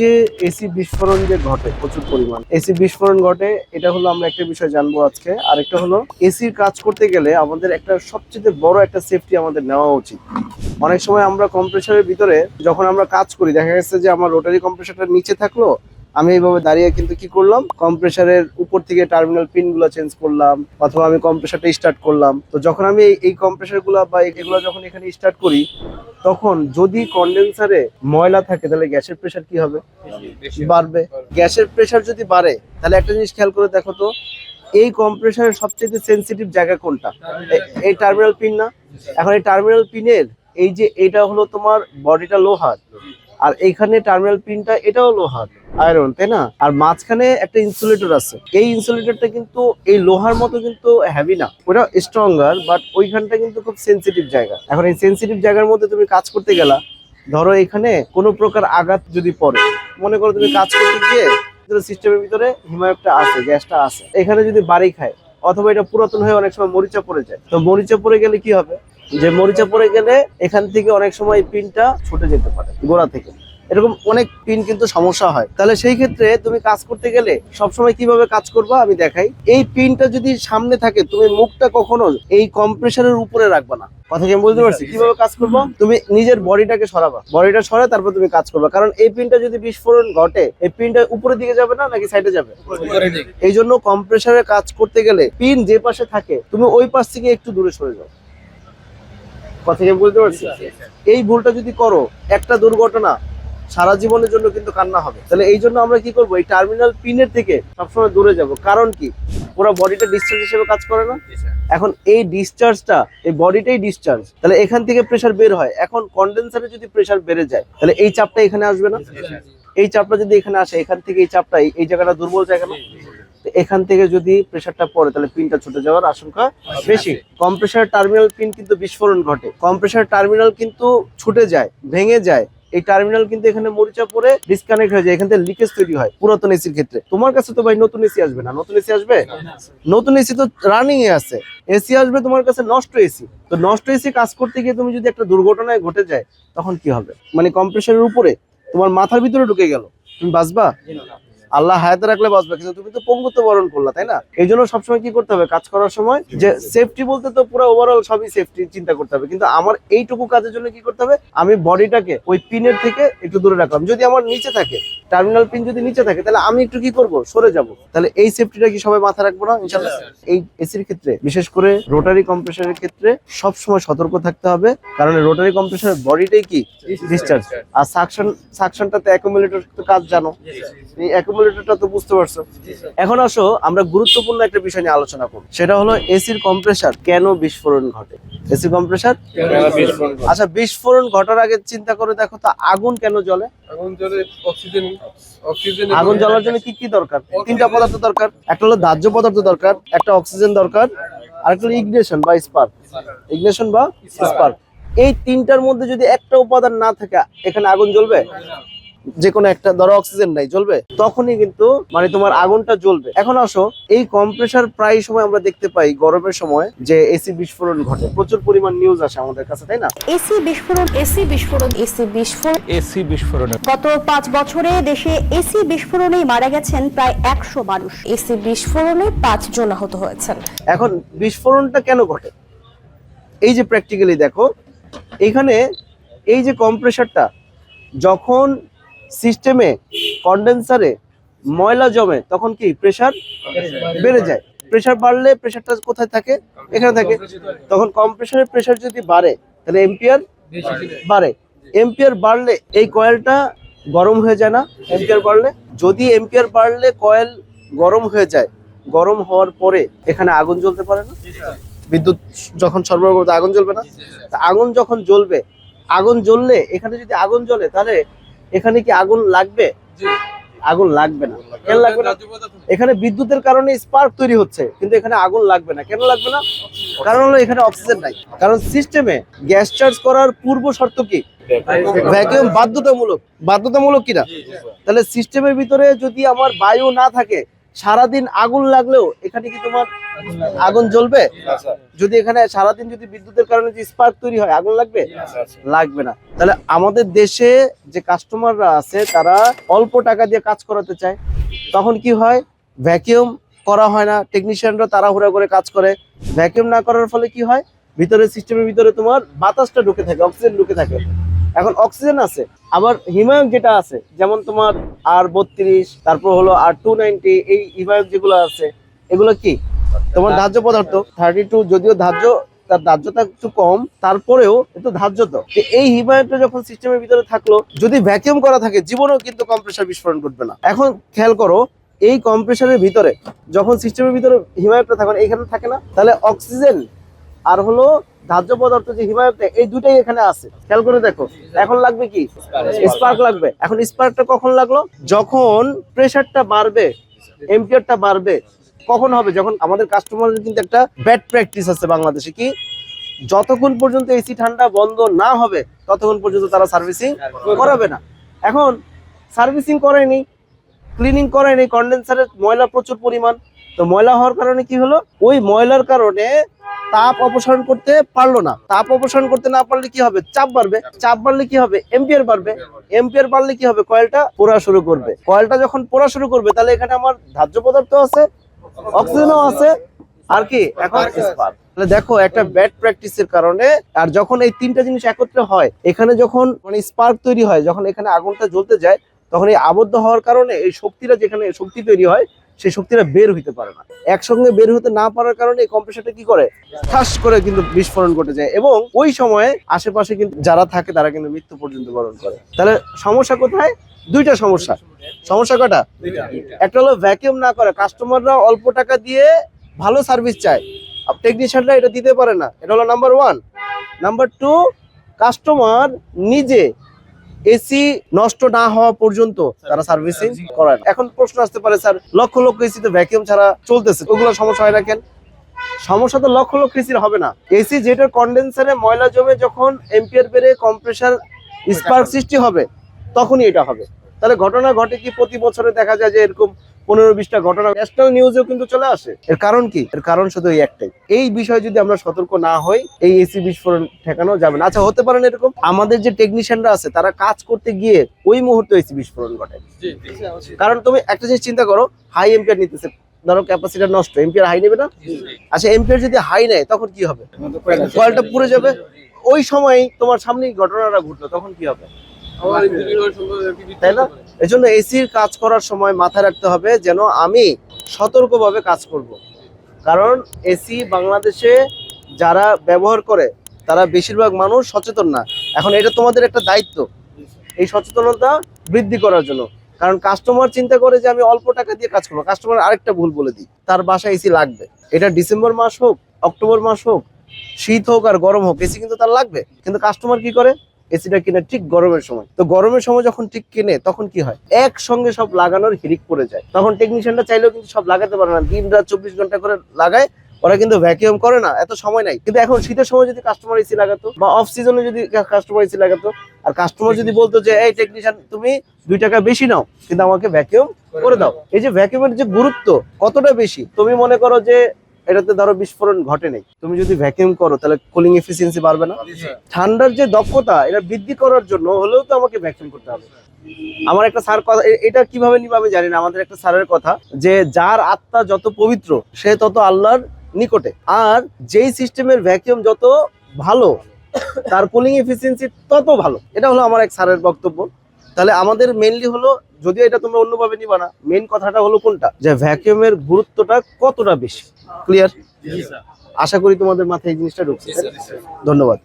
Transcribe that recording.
যে এসি বিস্ফোরণ যে ঘটে, প্রচুর পরিমাণ। এসি বিস্ফোরণ ঘটে, এটা হলো আমরা একটা বিষয় জানব আজকে। আরেকটা হলো এসির কাজ করতে গেলে আমাদের একটা সবচেয়ে বড় একটা সেফটি আমাদের নেওয়া উচিত। অনেক সময় আমরা কম্প্রেসারের ভিতরে যখন আমরা কাজ করি, দেখা গেছে যে আমার রোটারি কম্প্রেসারটা নিচে থাকল আমি এইভাবে দাঁড়িয়ে কিন্তু কি করলাম? কম্প্রেসারের উপর থেকে টার্মিনাল পিনগুলো চেঞ্জ করলাম অথবা আমি কম্প্রেসারটা স্টার্ট করলাম। তো যখন আমি এই- কম্প্রেসারগুলা বা এগুলো যখন এখানে স্টার্ট করি তখন যদি কন্ডেন্সারে ময়লা থাকে তাহলে গ্যাসের প্রেশার কি হবে? বাড়বে। গ্যাসের প্রেশার যদি বাড়ে তাহলে একটা জিনিস খেয়াল করে দেখো তো এই কম্প্রেসারের সবচেয়ে সেনসিটিভ জায়গা কোনটা? এই টার্মিনাল পিন না? এখন এই টার্মিনাল পিনের এই যে এটা হলো তোমার বডিটা লোহার। আর এইখানে টার্মিনাল পিনটা এটাও লোহার আয়রন তাই না? আর মাঝখানে একটা ইনসুলেটর আছে। এই ইনসুলেটরটা কিন্তু, এই লোহার মতো কিন্তু হেভি না। ওটা স্ট্রঙ্গার বাট ওইখানটা কিন্তু খুব সেনসিটিভ জায়গা। এখন এই সেনসিটিভ জায়গার মধ্যে তুমি কাজ করতে গেলা, ধরো এখানে কোনো প্রকার আঘাত যদি পড়ে, মনে করো তুমি কাজ করতে গিয়ে সিস্টেমের ভিতরে হিমায়কটা আছে, গ্যাসটা আছে। এখানে যদি বাড়ি খায়, অথবা এটা পুরাতন হয়ে অনেক সময় মরিচা পড়ে যায়, তো মরিচা পড়ে গেলে কি হবে? যে মরিচা পড়ে গেলে এখান থেকে অনেক সময় এই পিনটা ছুটে যেতে পারে গোড়া থেকে। এরকম অনেক পিন কিন্তু সমস্যা হয়। তাহলে সেই ক্ষেত্রে তুমি কাজ করতে গেলে সবসময় কীভাবে কাজ করবা আমি দেখাই। এই পিনটা যদি সামনে থাকে তুমি মুখটা কখনো এই কম্প্রেসারের উপরে রাখবা না। কথা কি আমি বলতে পারছি? কীভাবে কাজ করব? তুমি নিজের বডিটাকে সরাবা। বডিটা সরায় তারপর তুমি কাজ করবা। কারণ এই পিনটা যদি বিস্ফোরণ ঘটে এই পিনটা উপরের দিকে যাবে না নাকি সাইডে যাবে? এই জন্য কম্প্রেসারে কাজ করতে গেলে পিন যে পাশে থাকে তুমি ওই পাশ থেকে একটু দূরে সরে যাও। কথা কি বলতে পারছি? এই ভুলটা যদি করো একটা দুর্ঘটনা সারা জীবনের জন্য কিন্তু কান্না হবে। তাহলে এই জন্য আমরা কি করব? এই টার্মিনাল পিনের থেকে সবসময় দূরে যাব। কারণ কি? পুরো বডিটা ডিসচার্জ হিসেবে কাজ করে না। এখন এই ডিসচার্জটা এই বডিটাই ডিসচার্জ তাহলে এখান থেকে প্রেসার বের হয়। এখন কন্ডেন্সারে যদি প্রেসার বেড়ে যায় তাহলে এই চাপটা এখানে আসবে না। এই চাপটা যদি এখানে আসে এখান থেকে এই চাপটা এই- জায়গাটা দুর্বল জায়গা না? এখান থেকে যদি প্রেসারটা পড়ে তাহলে পিনটা ছুটে যাওয়ার আশঙ্কা বেশি। কম্প্রেসার টার্মিনাল পিন কিন্তু বিস্ফোরণ ঘটে। কম্প্রেসার টার্মিনাল কিন্তু ছুটে যায় ভেঙে যায়। এই টার্মিনাল কিন্তু এখানে মরিচা পরে ডিসকানেক্ট হয়ে যায়। এখান থেকে লিকেজ তৈরি হয় পুরাতন এসির ক্ষেত্রে। তোমার কাছে তো ভাই নতুন এসি আসবে না। নতুন এসি আসবে? নতুন এসি তো রানিং এ আছে। এসি আসবে তোমার কাছে নষ্ট এসি তো নষ্ট এসি কাজ করতে গিয়ে তুমি যদি একটা দুর্ঘটনায় ঘটে যায় তখন কি হবে? মানে কম্প্রেসারের উপরে তোমার মাথার ভিতরে ঢুকে গেল। তুমি বাঁচবা? আল্লাহ হায়াতে রাখলে বাঁচবে। কিন্তু তুমি তো পঙ্গুত্ব বরণ করলা তাই না? এই জন্য সবসময় কি করতে হবে? কাজ করার সময় যে সেফটি বলতে তো পুরো ওভারঅল সবই সেফটি চিন্তা করতে হবে। কিন্তু আমার এইটুকু কাজের জন্য কি করতে হবে? আমি বডিটাকে ওই পিনের থেকে একটু দূরে রাখলাম। যদি আমার নিচে থাকে টার্মিনাল পিন যদি নিচে থাকে তাহলে আমি একটু কি করব? সরে যাব। তাহলে এই সেফটিটা কি সবাই মাথা রাখব না? ইনশাল্লাহ এই এসির ক্ষেত্রে বিশেষ করে রোটারি কম্প্রেসারের ক্ষেত্রে সব সময় সতর্ক থাকতে হবে। কারণ রোটারি কম্প্রেসারের বডিটাই কি? ডিসচার্জ আর সাকশন সাকশনটাতে অ্যাকুমুলেটর তো কাজ জানো। এই অ্যাকুমুলেটরটা তো বুঝতে পারছ? এখন আসো আমরা গুরুত্বপূর্ণ একটা বিষয় নিয়ে আলোচনা করব। সেটা হলো এসির কম্প্রেসার কেন বিস্ফোরণ ঘটে? এসি কম্প্রেসার আচ্ছা বিস্ফোরণ ঘটার আগে চিন্তা করে দেখো তো আগুন কেন জ্বলে? আগুন জ্বলে অক্সিজেন অক্সিজেন আগুন জ্বলার জন্য কি কি দরকার? তিনটা পদার্থ দরকার একটা হলো দাহ্য পদার্থ দরকার একটা অক্সিজেন দরকার আর একটা হলো ইগনিশন বা স্পার্ক ইগনিশন বা স্পার্ক এই তিনটার মধ্যে যদি একটা উপাদান না থাকে এখানে আগুন জ্বলবে? যে কোনো একটা ধরো অক্সিজেন নাই জ্বলবে? তখনই কিন্তু মানে তোমার আগুনটা জ্বলবে। এখন আসো এই কম্প্রেসার প্রায় সময় আমরা দেখতে পাই গরমের সময় যে এসি বিস্ফোরণ ঘটে। প্রচুর পরিমাণ নিউজ আসে আমাদের কাছে তাই না? এসি বিস্ফোরণ এসি বিস্ফোরণ এসি বিস্ফোরণ। এসি বিস্ফোরণ। গত পাঁচ বছরে দেশে এসি বিস্ফোরণে মারা গেছেন প্রায় একশো মানুষ। এসি বিস্ফোরণে পাঁচ জন আহত হয়েছেন। এখন বিস্ফোরণটা কেন ঘটে? এই যে প্র্যাকটিক্যালি দেখো এখানে এই যে কম্প্রেসারটা যখন সিস্টেমে কন্ডেন্সারে ময়লা জমে, তখন কি প্রেশার বেড়ে যায়? প্রেশার বাড়লে প্রেশারটা কোথায় থাকে? এখানে থাকে। তখন কম্প্রেসারের প্রেশার যদি বাড়ে, তাহলে এম্পিয়ার বাড়ে। এম্পিয়ার বাড়লে এই কয়েলটা গরম হয়ে যায় না। এম্পিয়ার বাড়লে, যদি এম্পিয়ার বাড়লে কয়েল গরম হয়ে যায়, গরম হওয়ার পরে এখানে আগুন জ্বলতে পারে না। বিদ্যুৎ যখন সরবরাহ করতে আগুন জ্বলবে না। আগুন যখন জ্বলবে, আগুন জ্বললে এখানে যদি আগুন জ্বলে, তাহলে এখানে কি আগুন লাগবে? আগুন লাগবে না। কেন লাগবে না? এখানে বিদ্যুতের কারণে স্পার্ক তৈরি হচ্ছে কিন্তু এখানে আগুন লাগবে না। কেন লাগবে না? কারণ হলো এখানে অক্সিজেন নাই। কারণ সিস্টেমে গ্যাস চার্জ করার পূর্ব শর্ত কি? ভ্যাকিউম বাধ্যতামূলক। বাধ্যতামূলক কিনা? তাহলে সিস্টেমের ভিতরে যদি আমার বায়ু না থাকে সারাদিন আগুন লাগলেও এখানে কি তোমার আগুন জ্বলবে? যদি এখানে সারাদিন যদি বিদ্যুতের কারণে যে স্পার্ক তৈরি হয় আগুন লাগবে? লাগবে না। তাহলে আমাদের দেশে যে কাস্টমাররা আছে তারা অল্প টাকা দিয়ে কাজ করাতে চায়। তখন কি হয়? ভ্যাকিউম করা হয় না। টেকনিশিয়ানরা তাড়াহুড়া করে কাজ করে। ভ্যাকিউম না করার ফলে কি হয়? ভিতরে সিস্টেমের ভিতরে তোমার বাতাসটা ঢুকে থাকে অক্সিজেন ঢুকে থাকে। এখন অক্সিজেন আছে। আবার হিমায়ক যেটা আছে, যেমন তোমার আর বত্রিশ, তারপর হলো আর টু নাইনটি এই হিমায়ক যেগুলো আছে, এগুলো কি? তোমার ধার্য পদার্থ থার্টি টু যদিও ধার্য, তার ধার্যতা একটু কম, তারপরেও একটু ধার্য তো। এই হিমায়তটা যখন সিস্টেমের ভিতরে থাকল, যদি ভ্যাকিউম করা থাকে, জীবনেও কিন্তু কম্প্রেসার বিস্ফোরণ ঘটবে না। এখন খেয়াল করো, এই কম্প্রেসারের ভিতরে, যখন সিস্টেমের ভিতরে হিমায়তটা থাকে, এখানে থাকে না, তাহলে অক্সিজেন আর হলো ধার্য পদার্থ যে হিমায়তটা এই দুটাই এখানে আছে। খেয়াল করে দেখো। এখন লাগবে কি? স্পার্ক লাগবে। এখন স্পার্কটা কখন লাগল? যখন প্রেশারটা বাড়বে, এম্পিয়ারটা বাড়বে, কখন হবে? যখন আমাদের কাস্টমারের কিন্তু একটা ব্যাড প্র্যাকটিস আছে বাংলাদেশে কি? যতক্ষণ পর্যন্ত এসি ঠান্ডা বন্ধ না হবে, ততক্ষণ পর্যন্ত তারা সার্ভিসিং করাবে না। এখন সার্ভিসিং করেনি ক্লিনিং করেনি কন্ডেন্সারের ময়লা প্রচুর পরিমাণ। তো ময়লা হওয়ার কারণে কি হলো? ওই ময়লার কারণে তাপ অপসারণ করতে পারল না। তাপ অপসারণ করতে না পারলে কি হবে? চাপ বাড়বে। চাপ বাড়লে কি হবে? এম্পিয়ার বাড়বে। এম্পিয়ার বাড়লে কি হবে? কয়েলটা পোড়া শুরু করবে। কয়েলটা যখন পোড়া শুরু করবে, তাহলে এখানে আমার ধার্য পদার্থ আছে, অক্সিজেনও আছে, আর কি? এখন স্পার্ক তাহলে দেখো, একটা ব্যাড প্র্যাকটিসের কারণে, আর যখন এই তিনটা জিনিস একত্রে হয়, এখানে যখন মানে স্পার্ক তৈরি হয়, যখন এখানে আগুনটা জ্বলতে যায়, তখন এই আবদ্ধ হওয়ার কারণে এই শক্তিটা যেখানে শক্তি তৈরি হয় সেই শক্তিটা বের হইতে পারে না। একসঙ্গে বের হতে না পারার কারণে এই কম্প্রেসারটা কি করে? ঠাস করে কিন্তু বিস্ফোরণ ঘটে যায় এবং ওই সময়ে আশেপাশে কিন্তু যারা থাকে তারা কিন্তু মৃত্যু পর্যন্ত বরণ করে। তাহলে সমস্যা কোথায়? দুইটা সমস্যা। সমস্যা কটা একটা হলো ভ্যাকিউম না করে কাস্টমাররা অল্প টাকা দিয়ে ভালো সার্ভিস চায়। টেকনিশিয়ানরা এটা দিতে পারে না। এটা হলো number one number two customer নিজে এসি নষ্ট না হওয়া পর্যন্ত তারা সার্ভিসিং করেন এখন প্রশ্ন আসতে পারে স্যার লক্ষ লক্ষ এসি তো ভ্যাকিউম ছাড়া চলতেছে ওগুলো সমস্যা হয় না কেন? সমস্যা তো লক্ষ লক্ষ এসির হবে না। এসি যেটার কন্ডেন্সারে ময়লা জমে যখন এম্পিয়ার বেড়ে কম্প্রেসার স্পার্ক সৃষ্টি হবে তখনই এটা হবে। তাহলে ঘটনা ঘটে কি প্রতি বছরে দেখা যায় যে এরকম পনেরো বিশটা ঘটনা ন্যাশনাল নিউজেও কিন্তু চলে আসে। এর কারণ কি? এর কারণ শুধু এই একটাই। এই বিষয়ে যদি আমরা সতর্ক না হই এই এসি বিস্ফোরণ ঠেকানো যাবে না। আচ্ছা হতে পারে না এরকম। আমাদের যে টেকনিশিয়ানরা আছে তারা কাজ করতে গিয়ে ওই মুহূর্তে এসি বিস্ফোরণ ঘটে। কারণ তুমি একটা জিনিস চিন্তা করো হাই এম্পিয়ার নিতেছে। ধরো ক্যাপাসিটার নষ্ট এম্পিয়ার হাই নেবে না? আচ্ছা এম্পিয়ার যদি হাই নেয় তখন কি হবে? কয়েলটা পুড়ে যাবে। ওই সময় তোমার সামনেই ঘটনাটা ঘটলো তখন কি হবে? তাই না? এই জন্য এসির কাজ করার সময় মাথায় রাখতে হবে যেন আমি সতর্কভাবে কাজ করব। কারণ এসি বাংলাদেশে যারা ব্যবহার করে তারা বেশিরভাগ মানুষ সচেতন না। এখন এটা তোমাদের একটা দায়িত্ব এই সচেতনতা বৃদ্ধি করার জন্য। কারণ কাস্টমার চিন্তা করে যে আমি অল্প টাকা দিয়ে কাজ করব। কাস্টমার আরেকটা ভুল বলে দিই। তার বাসায় এসি লাগবে। এটা ডিসেম্বর মাস হোক অক্টোবর মাস হোক শীত হোক আর গরম হোক এসি কিন্তু তার লাগবে। কিন্তু কাস্টমার কি করে? এসিটা কিনে ঠিক গরমের সময়। তো গরমের সময় যখন ঠিক কিনে, তখন কি হয়? একসঙ্গে সব লাগানোর হিরিক পড়ে যায়। তখন টেকনিশিয়ানটা চাইলেও কিন্তু সব লাগাতে পারে না। দিন রাত চব্বিশ ঘণ্টা করে লাগায়, ওরা কিন্তু ভ্যাকিউম করে না, এত সময় নাই কিন্তু এখন শীতের সময় যদি কাস্টমার এসি লাগাতো, বা অফ সিজনে যদি কাস্টমার এসি লাগাতো, আর কাস্টমার যদি বলতো যে, এই টেকনিশিয়ান তুমি দুই টাকা বেশি নাও, কিন্তু আমাকে ভ্যাকিউম করে দাও। এই যে ভ্যাকিউমের যে গুরুত্ব কতটা বেশি? তুমি মনে করো যে এটাতে ধরো বিস্ফোরণ ঘটে নেই। তুমি যদি ভ্যাকিউম করো তাহলে কুলিং এফিসিয়েন্সি বাড়বে না। ঠান্ডার যে দক্ষতা এটা বৃদ্ধি করার জন্য হলেও তো আমাকে ভ্যাকসিন করতে হবে। আমার একটা স্যার কথা এটা কীভাবে নিবে আমি জানি না। আমাদের একটা স্যারের কথা যে যার আত্মা যত পবিত্র সে তত আল্লাহর নিকটে। আর যেই সিস্টেমের ভ্যাকিউম যত ভালো তার কুলিং এফিসিয়েন্সি তত ভালো। এটা হলো আমার এক স্যারের বক্তব্য। তাহলে আমাদের মেনলি হলো যদি এটা তোমরা অন্যভাবে নিবা না মেন কথাটা হলো কোনটা? যে ভ্যাকিউমের গুরুত্বটা কতটা বেশি? ক্লিয়ার আশা করি তোমাদের মাথায় এই জিনিসটা ঢুকছে। ধন্যবাদ।